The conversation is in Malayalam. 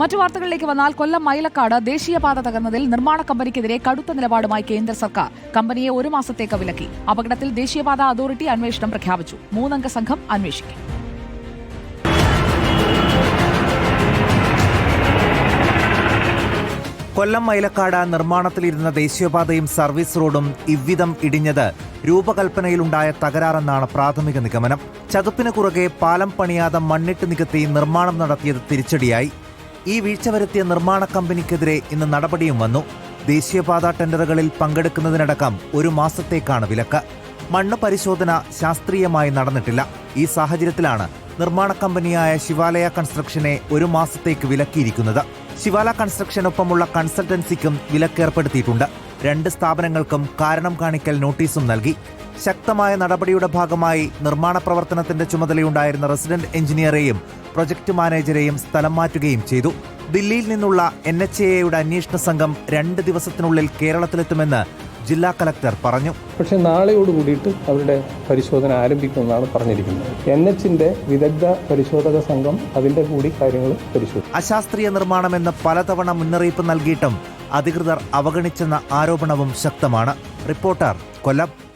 മറ്റു വാർത്തകളിലേക്ക് വന്നാൽ കൊല്ലം മൈലക്കാട് ദേശീയപാത തകർന്നതിൽ നിർമ്മാണ കമ്പനിക്കെതിരെ കടുത്ത നിലപാടുമായി കേന്ദ്ര സർക്കാർ. കമ്പനിയെ ഒരു മാസത്തേക്ക് വിലക്കി. അപകടത്തിൽ ദേശീയപാത അതോറിറ്റി അന്വേഷണം പ്രഖ്യാപിച്ചു. മൂന്നംഗ സംഘം അന്വേഷിക്കും. കൊല്ലം മൈലക്കാട് നിർമ്മാണത്തിലിരുന്ന ദേശീയപാതയും സർവീസ് റോഡും ഇവ്വിധം ഇടിഞ്ഞത് രൂപകൽപ്പനയിലുണ്ടായ തകരാറെന്നാണ് പ്രാഥമിക നിഗമനം. ചതുപ്പിന് കുറുകെ പാലം പണിയാതെ മണ്ണിട്ട് നികത്തി നിർമ്മാണം നടത്തിയത് തിരിച്ചടിയായി. ഈ വീഴ്ച വരുത്തിയ നിർമ്മാണ കമ്പനിക്കെതിരെ ഇന്ന് നടപടിയും വന്നു. ദേശീയപാത ടെൻഡറുകളിൽ പങ്കെടുക്കുന്നതിനടക്കം ഒരു മാസത്തേക്കാണ് വിലക്ക്. മണ്ണ് പരിശോധന ശാസ്ത്രീയമായി നടന്നിട്ടില്ല. ഈ സാഹചര്യത്തിലാണ് നിർമ്മാണ കമ്പനിയായ ശിവാലയ കൺസ്ട്രക്ഷനെ ഒരു മാസത്തേക്ക് വിലക്കിയിരിക്കുന്നത്. ശിവാല കൺസ്ട്രക്ഷനൊപ്പമുള്ള കൺസൾട്ടൻസിക്കും വിലക്കേർപ്പെടുത്തിയിട്ടുണ്ട്. രണ്ട് സ്ഥാപനങ്ങൾക്കും കാരണം കാണിക്കൽ നോട്ടീസും നൽകി. ശക്തമായ നടപടിയുടെ ഭാഗമായി നിർമ്മാണ പ്രവർത്തനത്തിന്റെ ചുമതലയുണ്ടായിരുന്ന റെസിഡന്റ് എഞ്ചിനീയറെയും പ്രൊജക്ട് മാനേജരെയും സ്ഥലം മാറ്റുകയും ചെയ്തു. ദില്ലിയിൽ നിന്നുള്ള എൻ എച്ച് എയുടെ അന്വേഷണ സംഘം രണ്ട് ദിവസത്തിനുള്ളിൽ കേരളത്തിലെത്തുമെന്ന് ജില്ലാ കലക്ടർ പറഞ്ഞു. പക്ഷേ നാളെയോട് കൂടിയിട്ട് അവരുടെ പരിശോധന ആരംഭിക്കുമെന്നാണ് പറഞ്ഞിരിക്കുന്നത്. എൻ എച്ചിന്റെ വിദഗ്ധ പരിശോധക സംഘം അതിന്റെ കൂടി കാര്യങ്ങൾ പരിശോധിക്കും. അശാസ്ത്രീയ നിർമ്മാണമെന്ന് പലതവണ മുന്നറിയിപ്പ് നൽകിയിട്ടും അധികൃതർ അവഗണിച്ചെന്ന ആരോപണവും ശക്തമാണ്. റിപ്പോർട്ടർ കൊല്ലം.